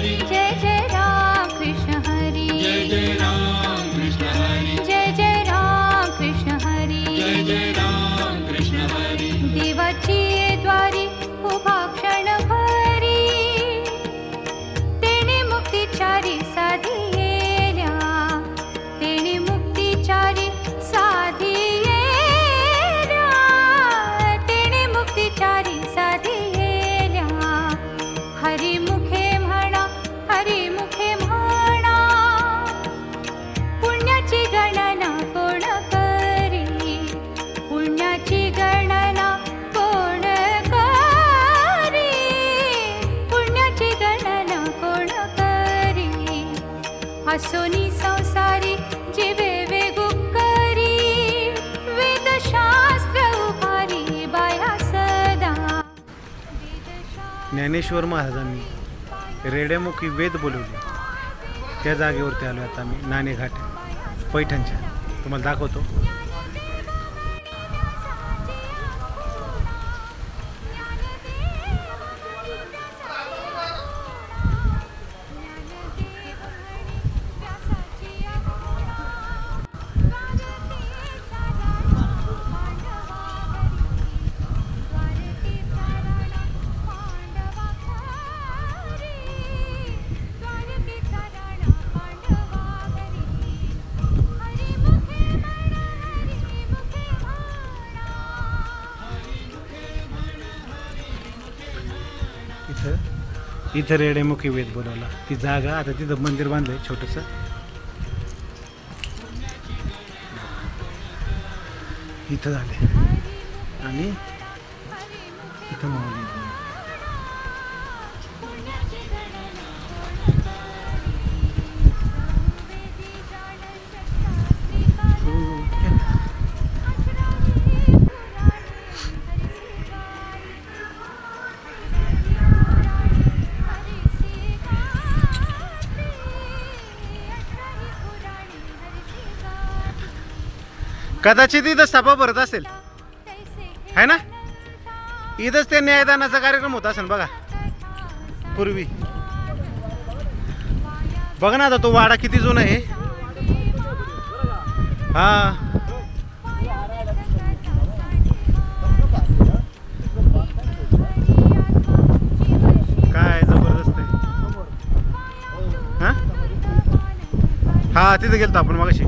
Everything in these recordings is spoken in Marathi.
shining. हसोनी संसारी जीवे वेगुकरी वेदशास्त्र उभारी बाया सदा. ज्ञानेश्वर महाराजांनी रेड्यामुखी वेद बोलवले. त्या जागेवरती आलो आता मी नाणेघाट पैठणच्या. तुम्हाला दाखवतो. इथं रेडेमुखी रेड्यामुखी वेद बोलवला. ती जागा आता तिथं मंदिर बांधलंय छोटंसं. इथं झाले आणि इथं माऊली. कदाचित इथं सभा भरत असेल. है ना? इथंच ते न्यायदानाचा कार्यक्रम होता असेल बघा. पूर्वी. बघ ना आता तो वाडा किती जुना आहे. हा. काय जबरदस्त आहे. हा? हा तिथे गेलतो आपण मगाशी.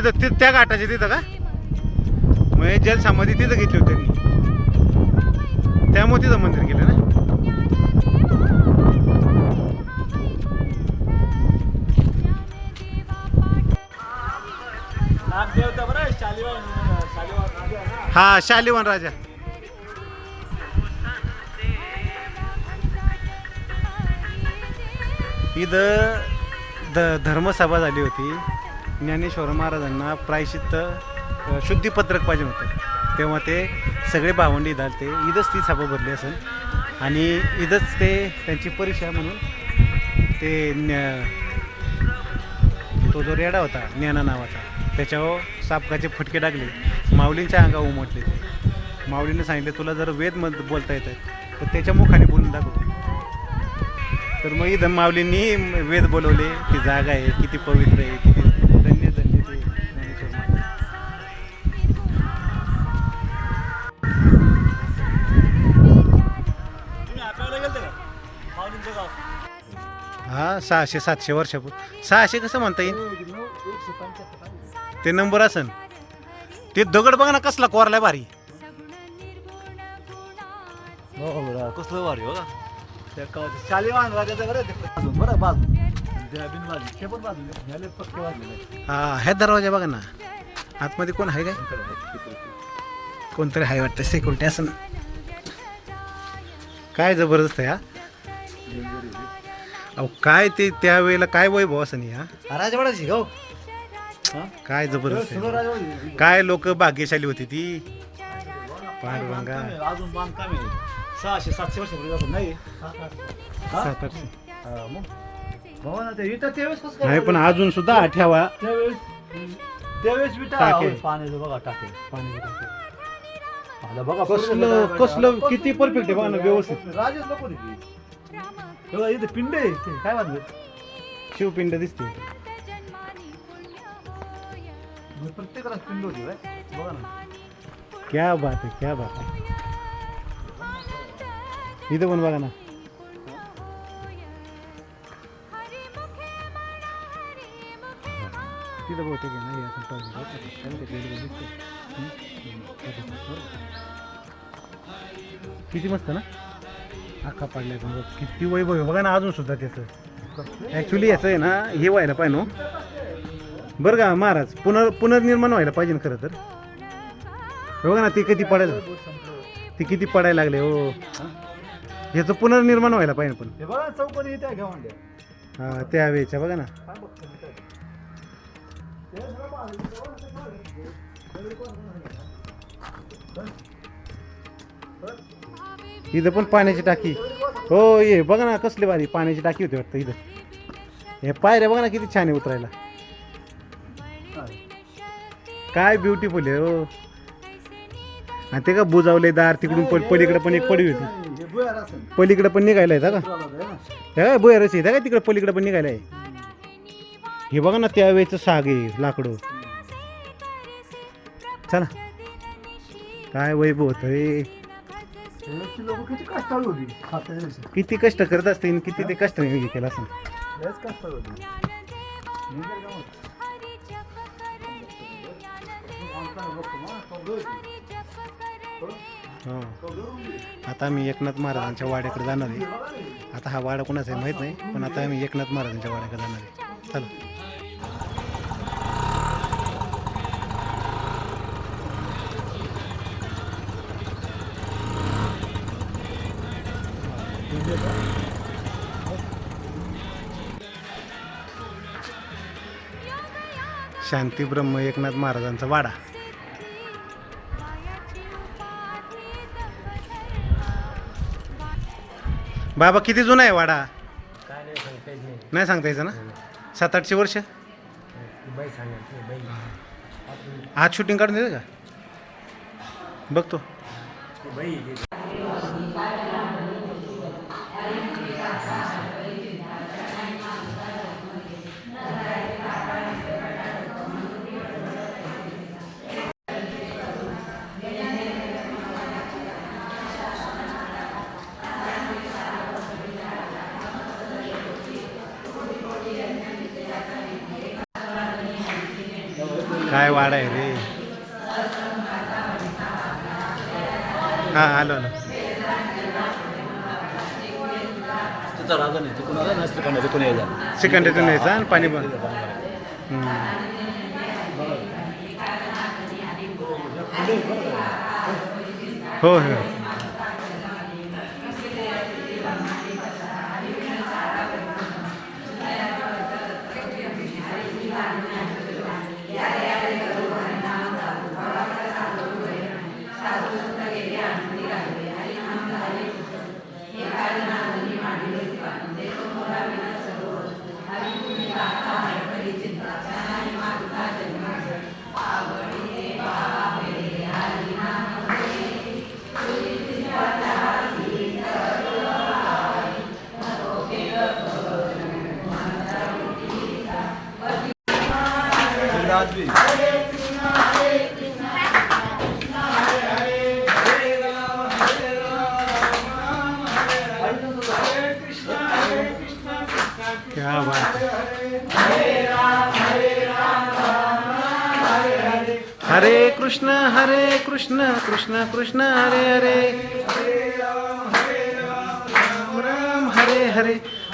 तिथं तिथं त्या घाटाच्या तिथं का? मग हे जलसमाधी तिथं घेतली होती त्यांनी. त्यामुळे तिथं मंदिर केलं ना शालिवान राजा ना? हा शालिवान राजा. इथं ध धर्मसभा झाली होती. ज्ञानेश्वर महाराजांना प्रायश्चित्त शुद्धीपत्रक पाहिजे होतं. तेव्हा ते सगळे भावंडी इथं इथंच ती सभा भरली असेल. आणि इथंच ते त्यांची परीक्षा म्हणून ते तो जो रेडा होता ज्ञाना नावाचा त्याच्यावर सापकाचे फटके टाकले माऊलींच्या अंगावर उमटले ते. माऊलीने सांगितले तुला जर वेद मध बोलता येतं तर त्याच्या मुखाने बोलून दाखव. तर मग इथं माऊलींनी वेद बोलवले. की जागा आहे किती पवित्र आहे सहाशे सातशे वर्षापूर्वी. सहाशे कसं म्हणता येईल? ते नंबर असन. ते दगड बघा ना कसला कोरलाय भारी. कसलं बघा. बाजून बरं बाजू पण बाजू ह्याले पक्के वाजलेले हा हे दरवाजा बघा ना. आतमध्ये कोण आहे काय? कोणतरी हाय वाटतं. सेक्युरिटी असं काय जबरदस्त आहे हा? अहो काय ते त्यावेळेला काय वैभव असं नाही हा? राजवाडा शिकाव काय जबरदस्त सुंदर आहे राजवाडा. काय लोक भाग्यशाली होती ती? पांडुरंगा. अजून बांधकाम. आहे सहाशे सातशे वर्षापूर्वी नाही. हा? सात आठशे. हा, मग? हो ना ते इथं त्यावेळेस कसं काय नाही पण अजून सुद्धा आठ्यावा. त्यावेळेस त्यावेळेस विटा टाके. हो, पाण्याचं बघा टाके. पाणी आता बघा कसलं कसलं किती परफेक्ट आहे बघा ना व्यवस्थित. राजेश नको रे बघा इथे पिंड आहे इथे. काय बांधलं शिवपिंड दिसते. प्रत्येकाला पिंड होती काय बघा ना. क्या बात आहे क्या बात आहे. इथं पण बघा ना. तिथं बहुतेक आहे ना हे असं पाहिजे. काय दिसतंय. किती मस्त ना? अख्खा पाडलाय पण बघ. किती वैभव आहे बघा ना अजून सुद्धा त्याचं ॲक्च्युली याचं आहे ना हे व्हायला पाहिजे ना हो. बरं का महाराज पुनर पुनर्निर्माण व्हायला पाहिजे ना खरं तर बघा ना ते कधी पडेल ते किती पडायला लागले हो? याचं पुनर्निर्माण व्हायला पाहिजे पण हे त्या हा वेळेच्या बघा ना काय बघतो इथं पण पाण्याची टाकी. हो ये बघा ना कसली भारी पाण्याची टाकी होती वाटतं इथं. हे पायऱ्या बघा ना किती छान आहे उतरायला. काय? ब्युटिफुल आहे हो. आणि ते का बुजावले दार तिकडून पण पलीकडे पण एक पडी होती. पलीकडे पण निघायला आहे का? हे काय बोयरच आहे का तिकडे पलीकडे पण निघायला आहे? हे बघा ना त्यावेळेचं साग आहे लाकडं. चला. काय वैभव होतं रे. लोक किती कष्टाळू होती खात्याच्या दिवशी. किती कष्ट करत असतील किती ते कष्ट हे केलं असं लयच कष्टाळू होती मी जर गावात. आमच्याकडे बघतो ना, कौलं होती. हो आता आम्ही एकनाथ महाराजांच्या वाड्याकडे जाणार आहे आता हा वाडा कोणाचा आहे माहीत नाही पण आता आम्ही एकनाथ महाराजांच्या वाड्याकडे जाणार आहे चला शांती ब्रह्म एकनाथ महाराजांचा वाडा. बाबा किती जुना आहे वाडा? काय नाही सांगता यायचं ना? सात आठशे वर्ष? आज शूटिंग काढून देते का? बघतो. काय वाडा आहे रे? हां आलो ना तिकडून यायचा आणि पाणी बंद हम्म. हो. राजवी क्या बात हरे कृष्ण हरे कृष्ण कृष्ण कृष्ण हरे हरे। राम हरे हरे।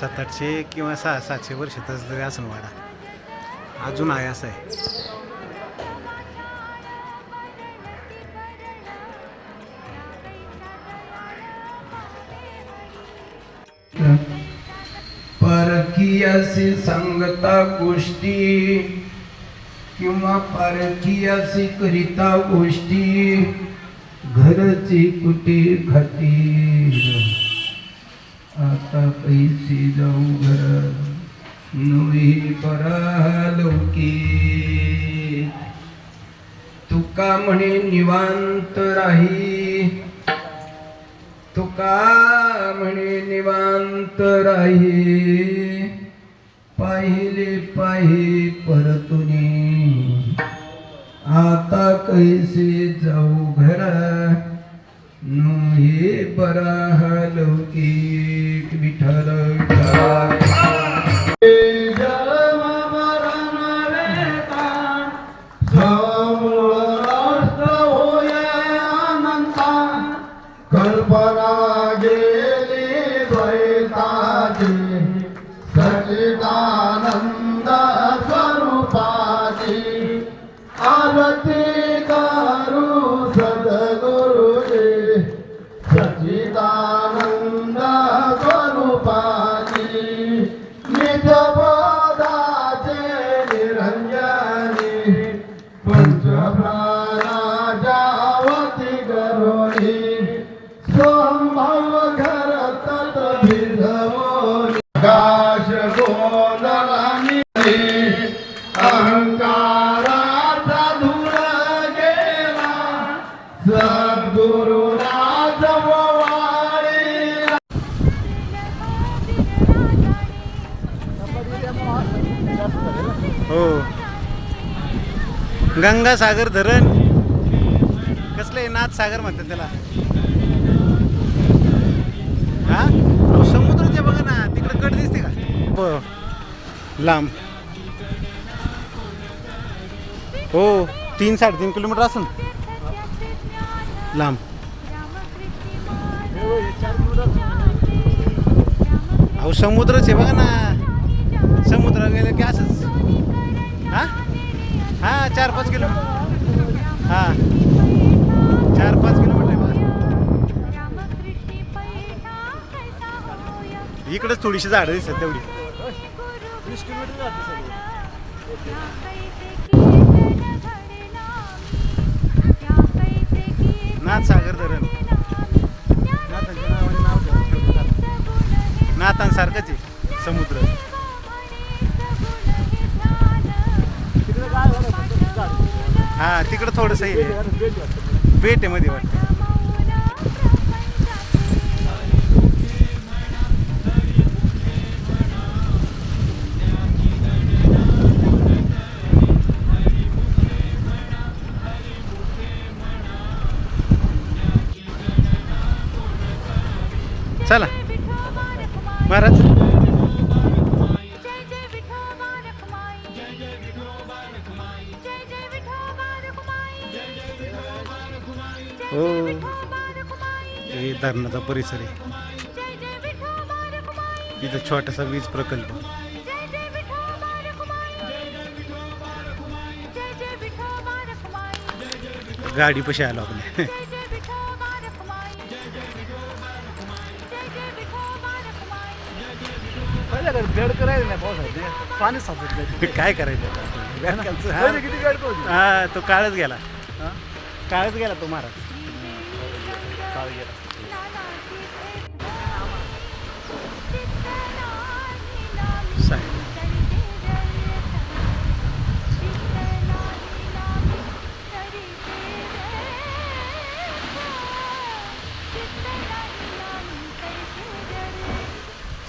सात आठशे किंवा सहा सातशे वर्ष तसं तरी असं वाडा. अजून आहे असं आहे. परकीयाशी सांगता गोष्टी किंवा परकीयाशी करिता गोष्टी घरची कुठे खाती? आता पैसे जाऊ घर. नवी परालोकी. तुका म्हणे निवांत राही. तुका म्हणे निवांत राही. पाहिले पाहि परतुनी. आता कैसे जाऊ घरा. नो हे बराह Hallelujah. हो. गंगासागर धरण. कसले नाथ सागर म्हणतात त्याला? हा? अहो, ते बघा ना तिकडे कट दिसते का? हो लांब. हो तीन साडेतीन किलोमीटर असेल लांब. अहो समुद्रच आहे बघा ना. इकडेच थोडीशी झाडं दिसतात तेवढी नाथ सागर धरण नाथांच्या नावाने नाव ठेवलं. नाथांसारखंच आहे समुद्र हा तिकडं थोडंसं हे आहे. बेट आहे मध्ये वाटतं चला. महाराज. हो. हे धरणाचा परिसर आहे. इथं छोटासा वीज प्रकल्प. गाडी पशी आलो आपल्या बेड नाही पावसाळ्यात पाणी साचत नाही. काय करायचं? हा. किती बेड हा तो काळच गेला. काळच गेला तो महाराज. काळ गेला.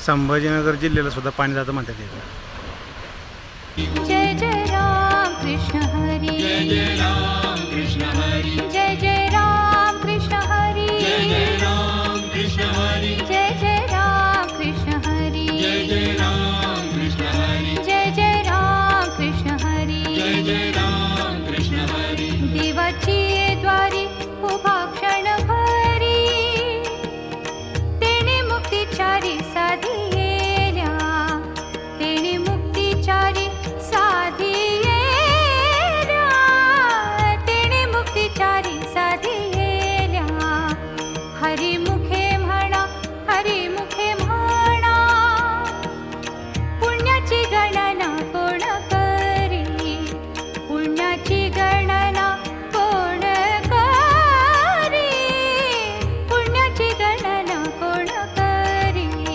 संभाजीनगर जिल्ह्याला सुद्धा पाणी जातं म्हणतात इथं. जय जय राम कृष्ण हरी जय जय राम कृष्ण हरी